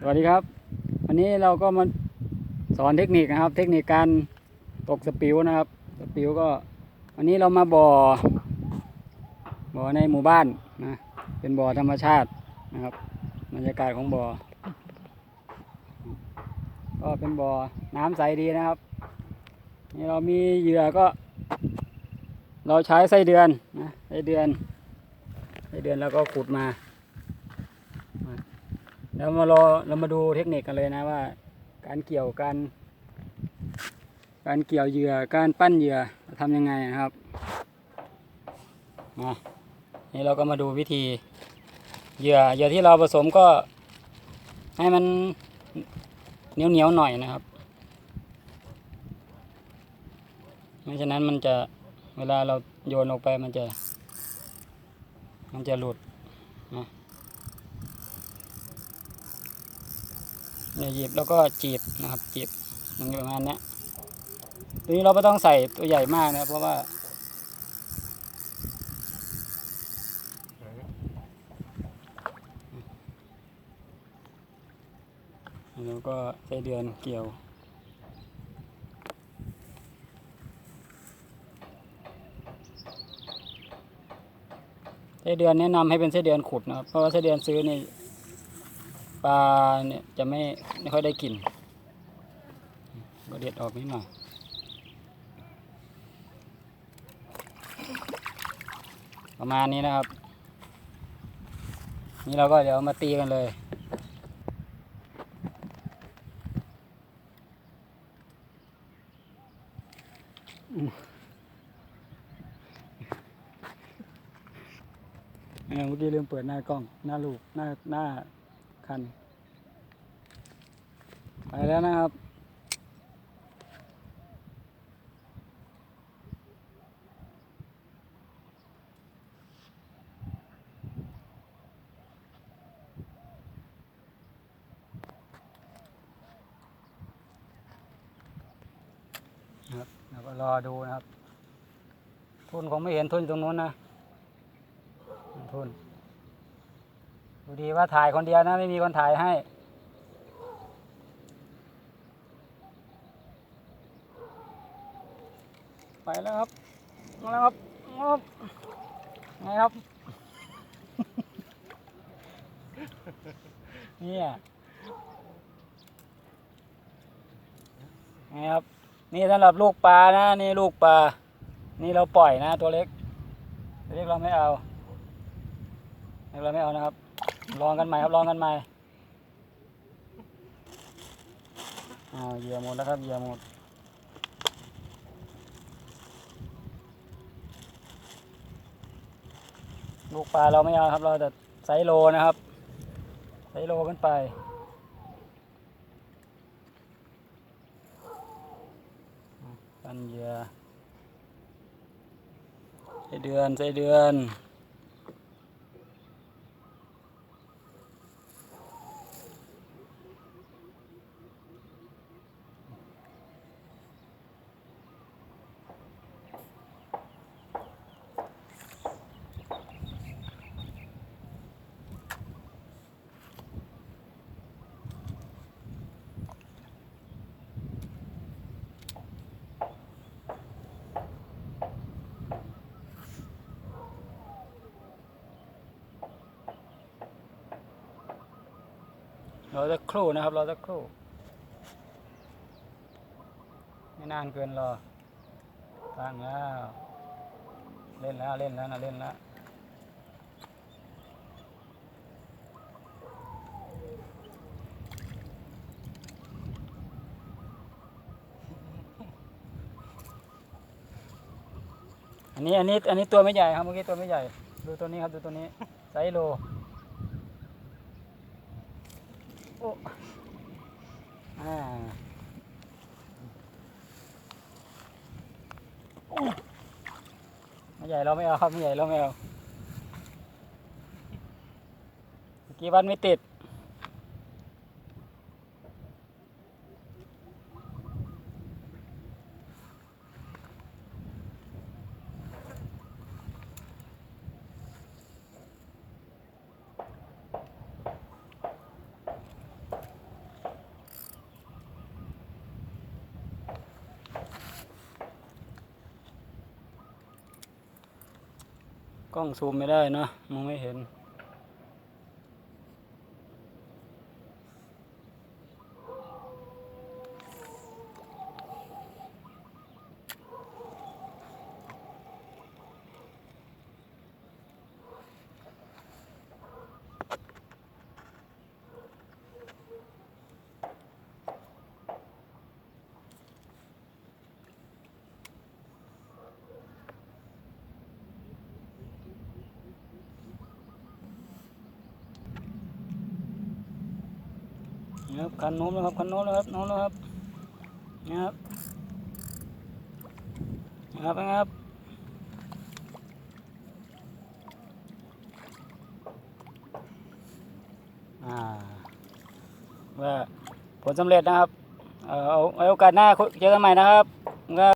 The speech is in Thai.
สวัสดีครับ วันนี้เราก็มาสอนเทคนิคนะครับ เทคนิคการตกสปิวนะครับ สปิวก็วันนี้เรามาบ่อ บ่อในหมู่บ้านนะ เป็นบ่อธรรมชาตินะครับบรรยากาศของบ่อ ก็เป็นบ่อน้ำใสดีนะครับ นี่เรามีเหยื่อก็ เราใช้ไส้เดือนนะไส้เดือนไส้เดือนแล้วก็ขุดมา แล้วมารอเรามาดูเทคนิคกันเลยนะว่า การเกี่ยวการการเกี่ยวเหยื่อการปั้นเหยื่อทำยังไงนะครับมานี่เราก็มาดูวิธีเหยื่อเหยื่อที่เราผสมก็ให้มันเหนียวเหนียวหน่อยนะครับ ไม่ฉะนั้นมันจะเวลาเราโยนออกไปมันจะ มันจะหลุดนะ เนี่ยหยิบแล้วก็จีบนะครับจีบมันประมาณนี้ตัวนี้เราไม่ต้องใส่ตัวใหญ่มากนะเพราะว่าแล้วก็ใส่เดือนเกี่ยวไส้เดือนแนะนำให้เป็นไส้เดือนขุดนะครับเพราะว่าไส้เดือนซื้อนี่ ปลาเนี่ยจะไม่ไม่ค่อยได้กลิ่นก็เด็ดออกนิดหน่อยประมาณนี้นะครับ นี่เราก็เดี๋ยวมาตีกันเลยเออเมื่อกี้ลืมเปิดหน้ากล้อง หน้าลูก หน้าหน้า คัน ไปแล้วนะครับนะครับแล้วก็รอดูนะครับ ทุนคงไม่เห็นทุนตรงนู้นนะทุน ดูดีว่าถ่ายคนเดียวนะไม่มีคนถ่ายให้ ไปแล้วครับมาแล้วครับครับไงครับ เนี่ยไงครับ นี่สำหรับลูกปลานะ นี่ลูกปลา นี่เราปล่อยนะตัวเล็กตัวเล็กเราไม่เอาเราไม่เอานะครับ ลองกันใหม่ครับลองกันใหม่อ้าเหยื่อหมดแล้วครับเหยื่อหมดลูกปลาเราไม่เอาครับ เราจะไซโลนะครับ ไซโลขึ้นไปปันเหยื่อไสเดือนไสเดือน รอสักครู่นะครับ รอสักครู่ ไม่นานเกินรอตั้งแล้ว เล่นแล้วเล่นแล้วนะเล่นแล้วอันนี้อันนี้อันนี้ตัวไม่ใหญ่ครับเมื่อกี้ตัวไม่ใหญ่ ดูตัวนี้ครับดูตัวนี้ไซส์โล โอ้อ่าไม่ใหญ่เราไม่เอาครับไม่ใหญ่เราไม่เอาเมื่อกี้วันไม่ติด กล้องซูมไม่ได้เนาะมองไม่เห็น นะครับคันโน้มแล้วครับคันโน้มแล้วครับโน้มแล้วครับนี่ครับนี่ครับนะครับอ่าว่าผลสำเร็จนะครับ เอาไว้โอกาสหน้าเจอกันใหม่นะครับครับ